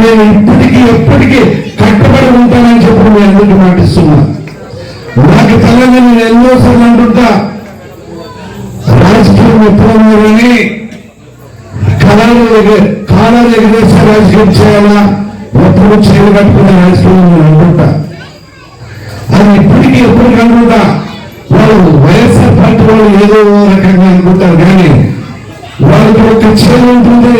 నేను ఇప్పటికీ ఎప్పటికీ కట్టుబడి ఉంటానని చెప్పి మీ అందరికీ మాటిస్తున్నా నాకు తెలంగాణ నేను ఎన్నోసార్లు అంటుంటా రాజకీయం ఎప్పుడని కళలు ఎగ- కాలాలు ఎగరేసి రాజకీయం చేయాలా? ఎప్పుడు చేయలు కట్టుకునే రాజకీయం నేను అనుకుంటా అది ఇప్పటికీ ఎప్పటికీ అనుకుంటా వాళ్ళు వైఎస్ఆర్ పార్టీ వాళ్ళు ఏదో రకంగా అనుకుంటారు కానీ వాళ్ళకి ఒక చేరు ఉంటుంది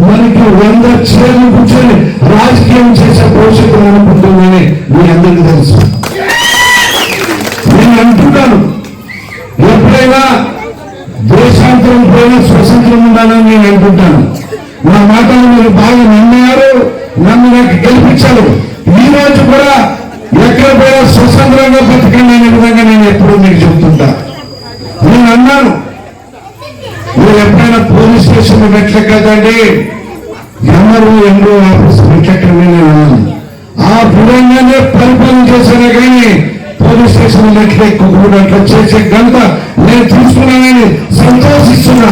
మనకి వంద చేర్లు కూర్చొని రాజకీయం చేసే భవిష్యత్తు అనుకుంటుందని మీ అందరికీ తెలుసు. నేను అంటున్నాను ఎప్పుడైనా దేశాంతరం పోయినా స్వతంత్రం ఉండాలని నేను అనుకుంటాను నా మాటలు మీరు బాగా నమ్మారు నన్ను నాకు గెలిపించారు. ఈ రోజు కూడా ఎక్కడ పోయినా స్వతంత్రంగా బతకండి అనే విధంగా నేను ఎప్పుడూ మీకు చెప్తుంటా. నేను అన్నాను మీరు ఎప్పుడైనా పోలీస్ స్టేషన్ మెట్లెక్కదండి ఎవరు ఎండో ఆఫీస్ మెట్లెక్కడమే ఆ విధంగానే పరిపాలన చేశానే కానీ పోలీస్ స్టేషన్ మెట్లెక్కకుండా కుక్కున్నట్లు చేసే గంట నేను తీసుకున్నానని సంతోషిస్తున్నా.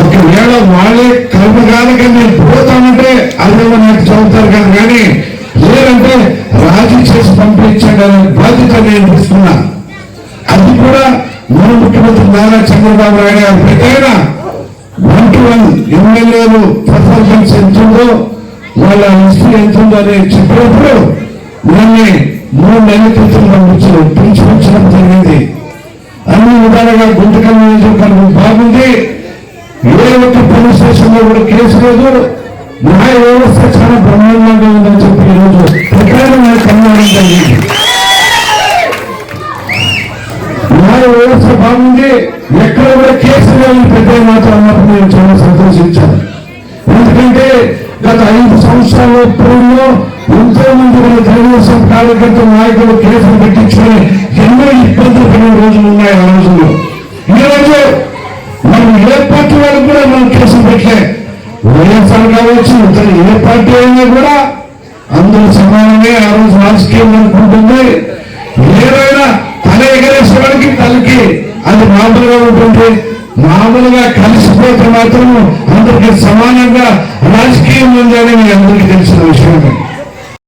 ఒకవేళ వాళ్ళే కర్మకాలకి నేను పోతానంటే అదేమో నాకు చదువుతారు కదా కానీ లేదంటే రాజీ చేసి పంపించాడనే బాధ్యత నేను తీసుకున్నా. అది కూడా మన ముఖ్యమంత్రి నారా చంద్రబాబు నాయుడు గారు పెట్టైన ఎమ్మెల్యేలు పర్ఫార్మెన్స్ ఎంత ఉందో వాళ్ళ హిస్టరీ ఎంత ఉందో అనేది చెప్పినప్పుడు నన్ను మూడు నెలల క్రితం పంపించారు పిలిచిపించడం జరిగింది. అన్ని విధాలుగా గుంటకల్ నియోజకవర్గం బాగుంది. ఏ ఒక్క పోలీస్ స్టేషన్లో కూడా కేసు లేదు. న్యాయ వ్యవస్థ చాలా బ్రహ్మాండంగా ఉందని చెప్పి ఈరోజు ప్రకారం నాకు జరిగింది. న్యాయ వ్యవస్థ బాగుంది. ఎక్కడ కూడా పెట్టే లేని అన్నప్పుడు నేను చాలా సంతోషించాను. ఎందుకంటే గత ఐదు సంవత్సరాల పూర్వంలో ఎంతో మంది మన తెలుగుదేశం కార్యకర్త నాయకులు కేసులు పెట్టించుకుని ఎన్నో ఇబ్బందులు పడిన రోజులు ఉన్నాయి ఆ రోజుల్లో. ఈరోజు మనం ఏ పార్టీ వాళ్ళకి కూడా మనం కేసులు పెట్టలే. వైఎస్ఆర్ కావచ్చు ఇతర ఏ పార్టీ అయినా కూడా అందరూ సమానమే ఆ రోజు రాజకీయం అనుకుంటుంది. ఏదైనా తల ఎగరేసేవాడికి తలకి అది మామూలుగా ఉంటుంది. మామూలుగా కలిసిపోతే మాత్రం అందరికీ సమానంగా రాజకీయం ఉందని మీ అందరికీ తెలిసిన విషయమే